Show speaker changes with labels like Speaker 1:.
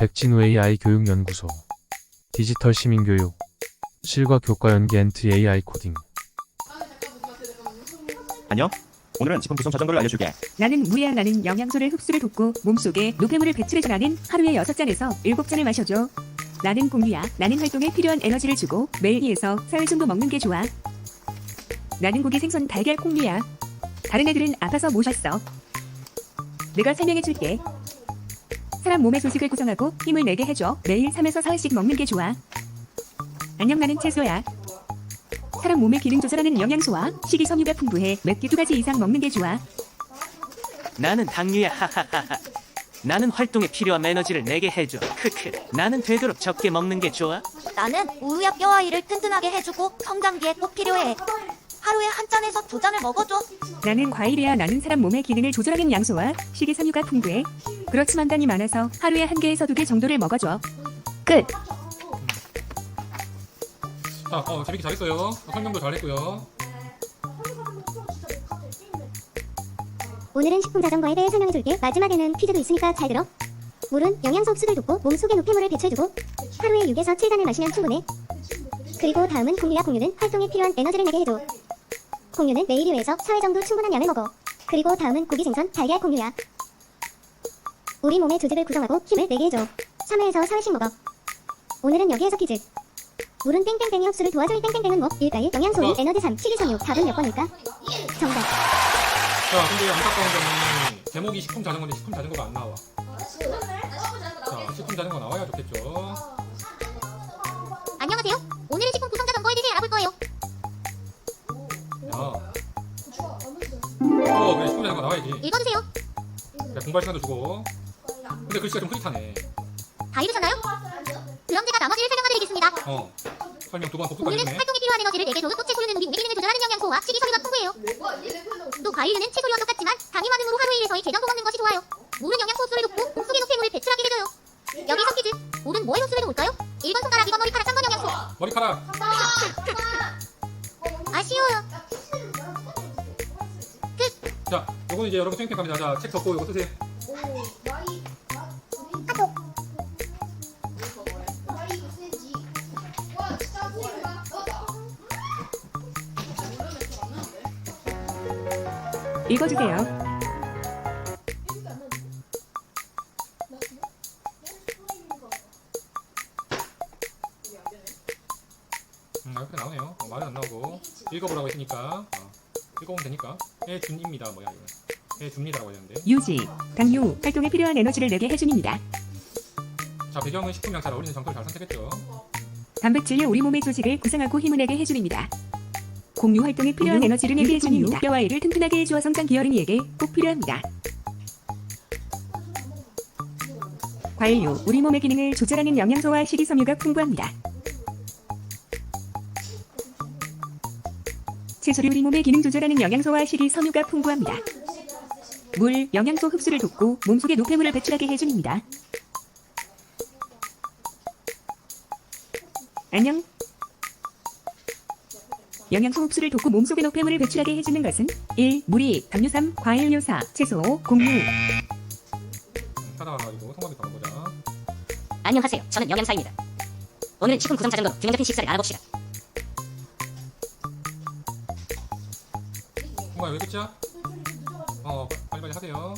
Speaker 1: 백진우 AI 교육연구소. 디지털 시민교육. 실과 교과 연계 엔트 AI 코딩.
Speaker 2: 안녕. 오늘은 식품 구성 자전거를 알려줄게.
Speaker 3: 나는 무리한 나는 영양소를 흡수를 돕고 몸속에 노폐물을 배출해줘 나는 하루에 6잔에서 7잔을 마셔줘. 나는 공유야. 나는 활동에 필요한 에너지를 주고 매일 2에서 4회 정도 먹는 게 좋아. 나는 고기 생선 달걀 콩류야. 다른 애들은 아파서 못 샀어. 내가 설명해 줄게 사람 몸의 조직을 구성하고 힘을 내게 해줘. 매일 3에서 4회씩 먹는 게 좋아. 안녕 나는 채소야. 사람 몸의 기능 조절하는 영양소와 식이섬유가 풍부해 몇개두 가지 이상 먹는 게 좋아.
Speaker 4: 나는 당류야 하하하하. 나는 활동에 필요한 에너지를 내게 해줘. 크크. 나는 되도록 적게 먹는 게 좋아?
Speaker 5: 나는 우유야 뼈와 이를 튼튼하게 해주고 성장기에 꼭 필요해. 하루에 한 잔에서 두 잔을 먹어줘.
Speaker 3: 나는 과일이야 나는 사람 몸의 기능을 조절하는 양소와 식이섬유가 풍부해 그렇지만 단이 많아서 하루에 한 개에서 두 개 정도를 먹어줘 끝
Speaker 6: 자, 어, 재밌게 잘했어요. 어, 설명도 잘했고요.
Speaker 7: 오늘은 식품 자전거에 대해 설명해줄게. 마지막에는 퀴즈도 있으니까 잘 들어. 물은 영양소 흡수를 돕고 몸속에 노폐물을 배출해주고 하루에 6에서 7잔을 마시면 충분해. 그리고 다음은 공유야 공유는 활동에 필요한 에너지를 내게 해줘. 공유는 매일 2회에서 4회 정도 충분한 양을 먹어. 그리고 다음은 고기 생선 달걀 공유야. 우리 몸의 조직을 구성하고 힘을 내게 해줘. 3회에서 4회씩 먹어. 오늘은 여기에서 퀴즈. 물은 땡땡땡이 흡수를 도와줄 땡땡땡은 뭐? 일가일 영양소 2
Speaker 6: 어.
Speaker 7: 에너지 3 식이섬유 답은 몇 번일까? 정답.
Speaker 6: 자, 근데 안타까운 점이 제목이 식품 자전거인데 식품 자전거가 안 나와. 자, 식품 자전거 나와야 좋겠죠. 나와야지.
Speaker 7: 읽어주세요.
Speaker 6: 그래, 공부할 시간도 주고. 근데 글씨가 좀 흐릿하네.
Speaker 7: 다 읽으셨나요? 그럼 제가 나머지를 설명해드리겠습니다.
Speaker 6: 어. 설명 두번 복습
Speaker 7: 공유는
Speaker 6: 가겠네.
Speaker 7: 활동에 필요한 에너지를 내게 줘도 또 채소류는 우리 몸의 기능을 조절하는 영양소와 식이섬유가 풍부해요. 또 과일류는 채소류와 똑같지만 당이 많은 으로 하루에 1에서 2 대정도 먹는 것이 좋아요. 물은 영양소 흡수를 돕고 몸속의 노폐물을 배출하게 해줘요. 여기서 퀴즈. 물은 뭐에 흡수를 도울까요? 1번 손가락, 2번 머리카락, 3번 영양소.
Speaker 6: 머리카락.
Speaker 7: 아쉬워요.
Speaker 6: 자, 요거는 이제 여러분 생각합니다. 자, 책 덮고 요거 쓰세요.
Speaker 3: 읽어주세요
Speaker 6: 음, 아, 옆에 나오네요. 어, 말은 안 나오고. 읽어보라고 했으니까. 어, 읽어보면 되니까. 해준입니다. 뭐야, 이거. 해줍니다라고 했는데.
Speaker 3: 유지 당류 활동에 필요한 에너지를 내게 해준입니다.
Speaker 6: 자, 배경은 식품이랑 잘 어울리는 정도를 잘 선택했죠.
Speaker 3: 단백질이 우리 몸의 조직을 구성하고 힘을 내게 해줍니다. 공유 활동에 필요한 에너지를 내게 해줍니다. 뼈와 이를 튼튼하게 해주어 성장 기어린이에게 꼭 필요합니다. 과일류 우리 몸의 기능을 조절하는 영양소와 식이섬유가 풍부합니다. 채소류 우리 몸의 기능 조절하는 영양소와 식이섬유가 풍부합니다 물 영양소 흡수를 돕고 몸속에 노폐물을 배출하게 해줍니다 안녕 영양소 흡수를 돕고 몸속에 노폐물을 배출하게 해주는 것은 1. 물이 당류 3. 과일류 4. 채소 5. 곡류
Speaker 6: 음, 찾아가가지고 성함부터 가보자.
Speaker 8: 안녕하세요. 저는 영양사입니다. 오늘은 식품 구성 자전거 균형 잡힌 식사를 알아봅시다.
Speaker 6: 정말 왜 그랬죠? 어, 빨리빨리 하세요.